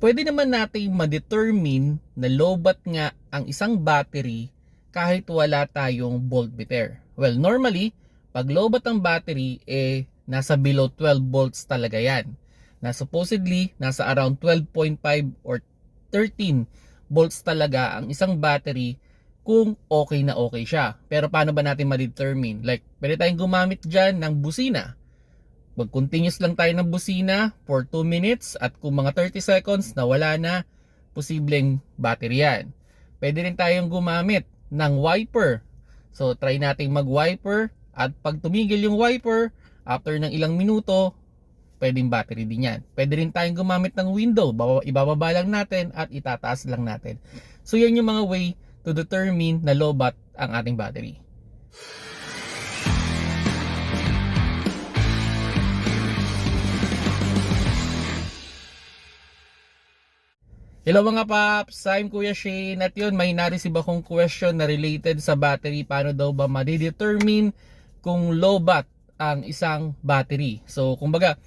pwede naman natin ma-determine na lobat nga ang isang battery kahit wala tayong voltmeter. Well, normally, pag lobat ang battery, eh, nasa below 12 volts talaga yan. Na supposedly, nasa around 12.5 or 13 volts talaga ang isang battery kung okay na okay siya. Pero paano ba natin ma-determine? Like, pwede tayong gumamit dyan ng busina. Mag-continuous lang tayo ng busina for 2 minutes at kung mga 30 seconds na wala na, posibleng battery yan. Pwede rin tayong gumamit ng wiper. So, try nating mag-wiper at pag tumigil yung wiper, after ng ilang minuto, pwedeng battery din yan. Pwede rin tayong gumamit ng window. Baba- Ibababa lang natin at itataas lang natin. So, yan yung mga way to determine na low bat ang ating battery. Hello mga paps, I'm Kuya Shane at yun may na-receive akong question na related sa battery paano daw ba ma-determine kung low bat ang isang battery. So kumbaga,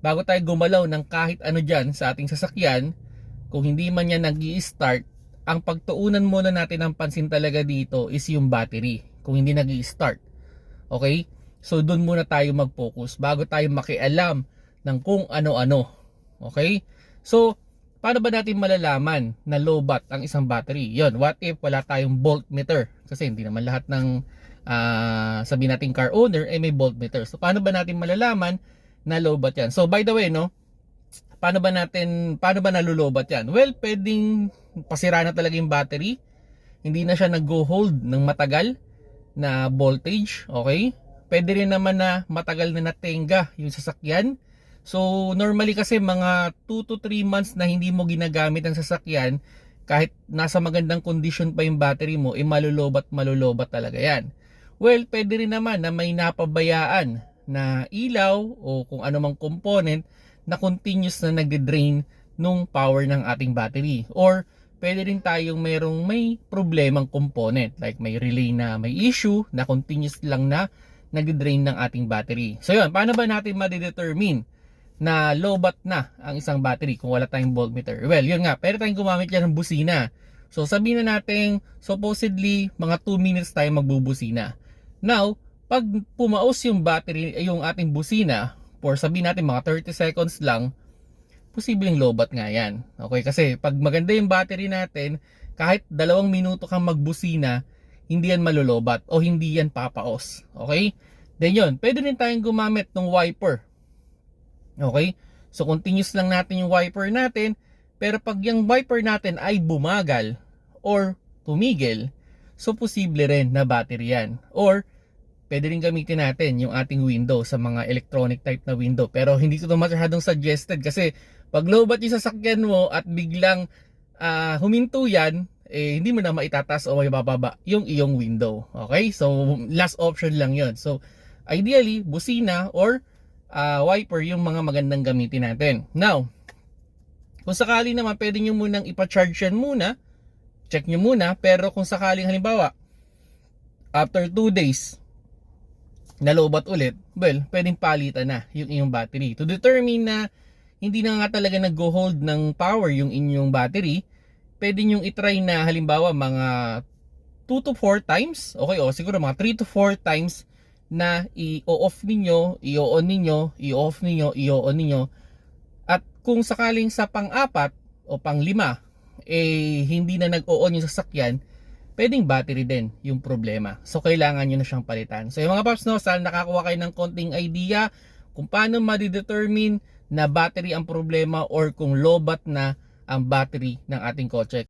bago tayo gumalaw ng kahit ano dyan sa ating sasakyan, kung hindi man yan nag start ang pagtuunan muna natin ng pansin talaga dito is yung battery. Kung hindi nag start Okay? So doon muna tayo mag-focus bago tayo makialam ng kung ano-ano. Okay? So, paano ba natin malalaman na low bat ang isang battery? Yon, what if wala tayong voltmeter? Kasi hindi naman lahat ng ah sabi nating car owner ay may voltmeter. So paano ba natin malalaman na low bat yan? So by the way, no, paano ba natin paano ba nalulobat yan? Well, pwedeng pasira na talaga yung battery. Hindi na siya nag-go hold ng matagal na voltage, okay? Pwede rin naman na matagal na natenga yung sasakyan. So, normally kasi mga 2 to 3 months na hindi mo ginagamit ang sasakyan, kahit nasa magandang condition pa yung battery mo, eh malulobat malulobat talaga yan. Well, pwede rin naman na may napabayaan na ilaw o kung ano mang component na continuous na nagde-drain nung power ng ating battery. Or, pwede rin tayong mayroong may problemang component. Like may relay na may issue na continuous lang na nagde-drain ng ating battery. So yun, paano ba natin ma-determine na low bat na ang isang battery kung wala tayong voltmeter? Well, yun nga, pwede tayong gumamit yan ng busina. So sabihin na natin, supposedly, mga 2 minutes tayo magbubusina. Now, pag pumaos yung battery, yung ating busina, for sabihin natin mga 30 seconds lang, posibleng lobat nga yan. Okay, kasi pag maganda yung battery natin, kahit dalawang minuto kang magbusina, hindi yan malulobat o hindi yan papaos. Okay? Then yun, pwede rin tayong gumamit ng wiper. Okay? So continuous lang natin yung wiper natin, pero pag yung wiper natin ay bumagal or tumigil, so posible rin na battery yan. Or pwede rin gamitin natin yung ating window sa mga electronic type na window. Pero hindi ko ito masyadong suggested kasi pag lowbat yung sasakyan mo at biglang ah, huminto yan, eh, hindi mo na maitataas o may bababa yung iyong window. Okay? So, last option lang yon So, ideally, busina or ah, wiper yung mga magandang gamitin natin. Now, kung sakali naman, pwede nyo munang ipa-charge yan muna. Check nyo muna. Pero kung sakaling halimbawa, after 2 days, nalobat ulit, well, pwedeng palitan na yung inyong battery. To determine na hindi na nga talaga nag-go hold ng power yung inyong battery, pwede nyo itry na halimbawa mga 2 to 4 times, okay, o siguro mga 3 to 4 times na i-off ninyo, i-on ninyo, i-off ninyo, i-on ninyo. At kung sakaling sa pang-apat o pang-lima, eh hindi na nag-on yung sasakyan, pwedeng battery din yung problema. So, kailangan nyo na siyang palitan. So, yung mga paps, no, sana nakakuha kayo ng konting idea kung paano ma-determine na battery ang problema or kung lobat na ang battery ng ating kotse.